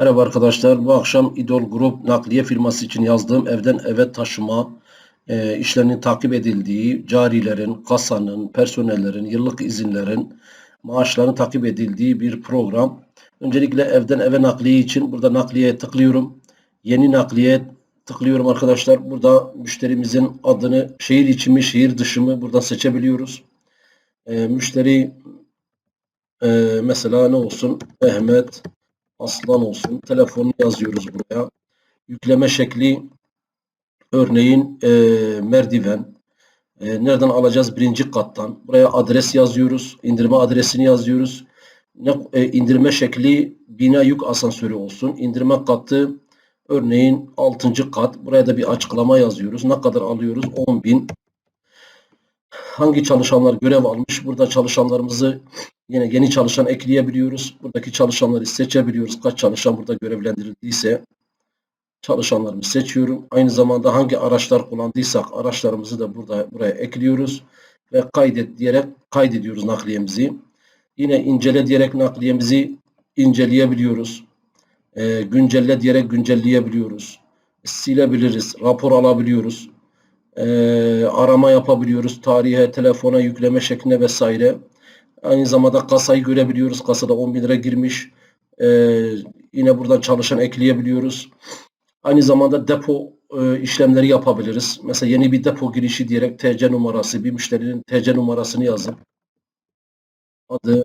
Merhaba arkadaşlar. Bu akşam İdol Grup nakliye firması için yazdığım evden eve taşıma e, işlerinin takip edildiği, carilerin, kasanın, personellerin, yıllık izinlerin, maaşların takip edildiği bir program. Öncelikle evden eve nakliye için burada nakliyeye tıklıyorum. Yeni nakliye tıklıyorum arkadaşlar. Burada müşterimizin adını şehir içi mi, şehir dışı mı buradan seçebiliyoruz. E, müşteri e, mesela ne olsun? Mehmet Aslan olsun. Telefonunu yazıyoruz buraya. Yükleme şekli örneğin e, merdiven. E, nereden alacağız? Birinci kattan. Buraya adres yazıyoruz. İndirme adresini yazıyoruz. Ne, e, indirme şekli bina yük asansörü olsun. İndirme katı örneğin 6. kat. Buraya da bir açıklama yazıyoruz. Ne kadar alıyoruz? 10 bin. Hangi çalışanlar görev almış? Burada çalışanlarımızı Yine yeni çalışan ekleyebiliyoruz. Buradaki çalışanları seçebiliyoruz. Kaç çalışan burada görevlendirildiyse çalışanlarımı seçiyorum. Aynı zamanda hangi araçlar kullandıysak araçlarımızı da burada buraya ekliyoruz ve kaydet diyerek kaydediyoruz nakliyemizi. Yine incele diyerek nakliyemizi inceleyebiliyoruz. E, güncelle diyerek güncelleyebiliyoruz. Silebiliriz. Rapor alabiliyoruz. E, arama yapabiliyoruz. Tarihe, telefona yükleme şeklinde vesaire. Aynı zamanda kasayı görebiliyoruz. Kasada 10 bin lira girmiş. Ee, yine buradan çalışan ekleyebiliyoruz. Aynı zamanda depo e, işlemleri yapabiliriz. Mesela yeni bir depo girişi diyerek TC numarası, bir müşterinin TC numarasını yazın. Adı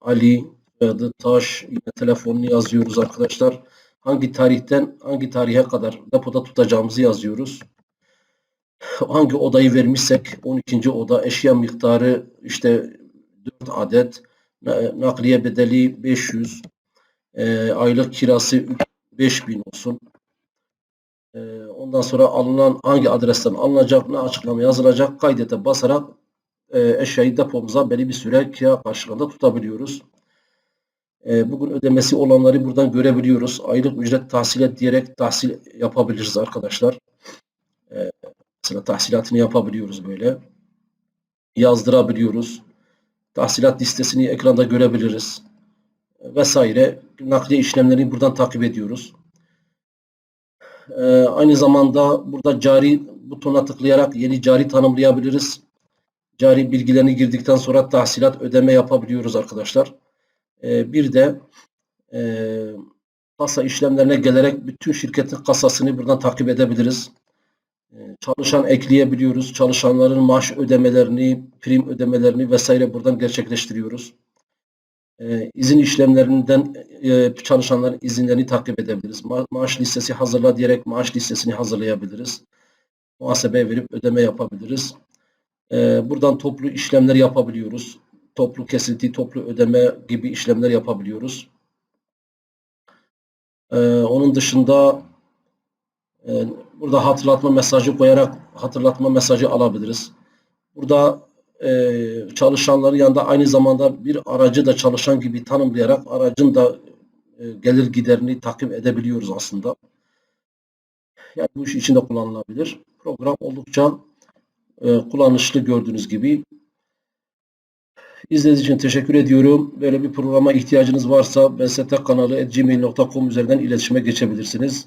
Ali, adı Taş, yine telefonunu yazıyoruz arkadaşlar. Hangi tarihten hangi tarihe kadar depoda tutacağımızı yazıyoruz. Hangi odayı vermişsek 12. oda eşya miktarı işte 4 adet nakliye bedeli 500 e, aylık kirası 5000 olsun. E, ondan sonra alınan hangi adresten alınacak ne açıklama yazılacak kaydete basarak e, eşyayı depomuza belli bir süre kira karşılığında tutabiliyoruz. E, bugün ödemesi olanları buradan görebiliyoruz. Aylık ücret tahsil et diyerek tahsil yapabiliriz arkadaşlar. E, mesela tahsilatını yapabiliyoruz böyle. Yazdırabiliyoruz. Tahsilat listesini ekranda görebiliriz. Vesaire. Nakliye işlemlerini buradan takip ediyoruz. Ee, aynı zamanda burada cari butona tıklayarak yeni cari tanımlayabiliriz. Cari bilgilerini girdikten sonra tahsilat ödeme yapabiliyoruz arkadaşlar. Ee, bir de e, kasa işlemlerine gelerek bütün şirketin kasasını buradan takip edebiliriz. Ee, çalışan ekleyebiliyoruz. Çalışanların maaş ödemelerini, prim ödemelerini vesaire buradan gerçekleştiriyoruz. Ee, izin işlemlerinden e, çalışanların izinlerini takip edebiliriz. Ma maaş listesi hazırla diyerek maaş listesini hazırlayabiliriz. Muhasebe verip ödeme yapabiliriz. Ee, buradan toplu işlemler yapabiliyoruz. Toplu kesinti, toplu ödeme gibi işlemler yapabiliyoruz. Onun dışında e, Burada hatırlatma mesajı koyarak hatırlatma mesajı alabiliriz. Burada e, çalışanların yanında aynı zamanda bir aracı da çalışan gibi tanımlayarak aracın da e, gelir giderini takip edebiliyoruz aslında. Yani bu iş içinde kullanılabilir. Program oldukça e, kullanışlı gördüğünüz gibi. İzlediğiniz için teşekkür ediyorum. Böyle bir programa ihtiyacınız varsa bst kanalı gmail.com üzerinden iletişime geçebilirsiniz.